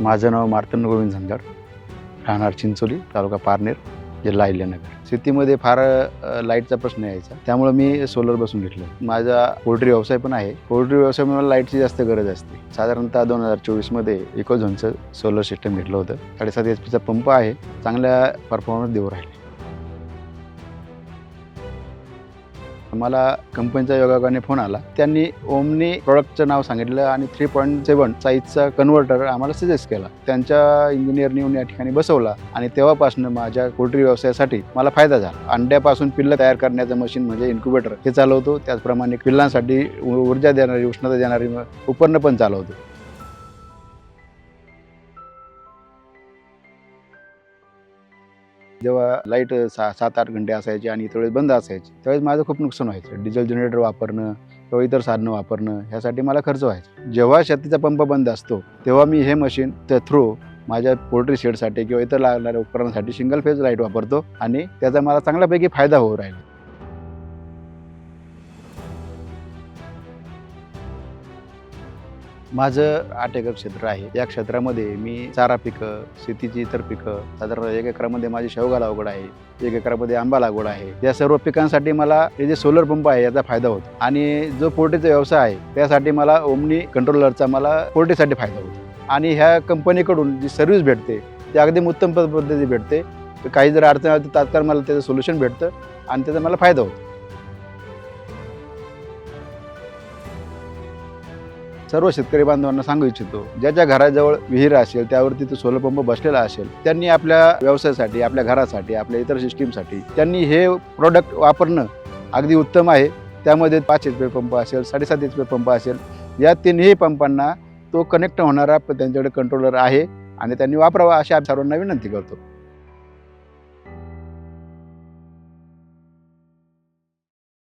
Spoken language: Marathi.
माझं नाव मार्तंड गोविंद झंजाड राहणार चिंचोली तालुका पारनेर जिल्हा अहिल्यानगर. शेतीमध्ये फार लाईटचा प्रश्न यायचा. त्यामुळं मी सोलर बसून घेतलं. माझा पोल्ट्री व्यवसाय पण आहे. पोल्ट्री व्यवसायामुळे मला लाईटची जास्त गरज असते. साधारणतः दोन हजार चोवीसमध्ये इकोझोनचं सोलर सिस्टम घेतलं होतं. साडेसात एच पीचा पंप आहे. चांगल्या परफॉर्मन्स देऊ राहिले. मला कंपनीचा योगायोगाने फोन आला. त्यांनी ओमनी प्रॉडक्टचं नाव सांगितलं आणि थ्री पॉईंट सेवन साईजचा कन्व्हर्टर आम्हाला सजेस्ट केला. त्यांच्या इंजिनियरने येऊन या ठिकाणी बसवला आणि तेव्हापासून माझ्या पोल्ट्री व्यवसायासाठी मला फायदा झाला. अंड्यापासून पिल्लं तयार करण्याचं मशीन म्हणजे इन्क्युबेटर हे चालवतो. त्याचप्रमाणे पिल्लांसाठी ऊर्जा देणारी उष्णता देणारी उपकरणं पण चालवतो. जेव्हा लाइट सा सात आठ घंटे असायची आणि त्यावेळेस बंद असायची त्यावेळेस माझं खूप नुकसान व्हायचं. डिझेल जनरेटर वापरणं किंवा इतर साधनं वापरणं ह्यासाठी मला खर्च व्हायचा. जेव्हा शेतीचा पंप बंद असतो तेव्हा मी हे मशीन त्या थ्रू माझ्या पोल्ट्री शेडसाठी किंवा इतर लागणाऱ्या उपकरणासाठी सिंगल फेज लाइट वापरतो आणि त्याचा मला चांगल्यापैकी फायदा होऊ राहिला. माझं आठ क्षेत्र आहे. या क्षेत्रामध्ये मी चारा पिकं शेतीची इतर पिकं साधारण एक एकरामध्ये माझी शेवगा लागवड आहे एक एकरामध्ये आंबा लागवड आहे. या सर्व पिकांसाठी मला हे जे सोलर पंप आहे याचा फायदा होतो. आणि जो पोल्ट्रीचा व्यवसाय आहे त्यासाठी मला ओमनी कंट्रोलरचा मला पोल्ट्रीसाठी फायदा होतो. आणि ह्या कंपनीकडून जी सर्व्हिस भेटते ती अगदी उत्तम पद्ध- पद्धती भेटते काही जर अडचण आली तर तात्काळ मला त्याचं सोल्युशन भेटतं आणि त्याचा मला फायदा होतो. सर्व शेतकरी बांधवांना सांगू इच्छितो ज्याच्या घराजवळ विहीर असेल त्यावरती तो सोलर पंप बसलेला असेल त्यांनी आपल्या व्यवसायासाठी आपल्या घरासाठी आपल्या इतर सिस्टीमसाठी त्यांनी हे प्रोडक्ट वापरणं अगदी उत्तम आहे. त्यामध्ये पाच एच पी पंप असेल साडेसात एच पी पंप असेल या तिन्ही पंपांना तो कनेक्ट होणारा प- त्यांच्याकडे कंट्रोलर आहे आणि त्यांनी वापरावा अशी आम्ही सर्वांना विनंती करतो.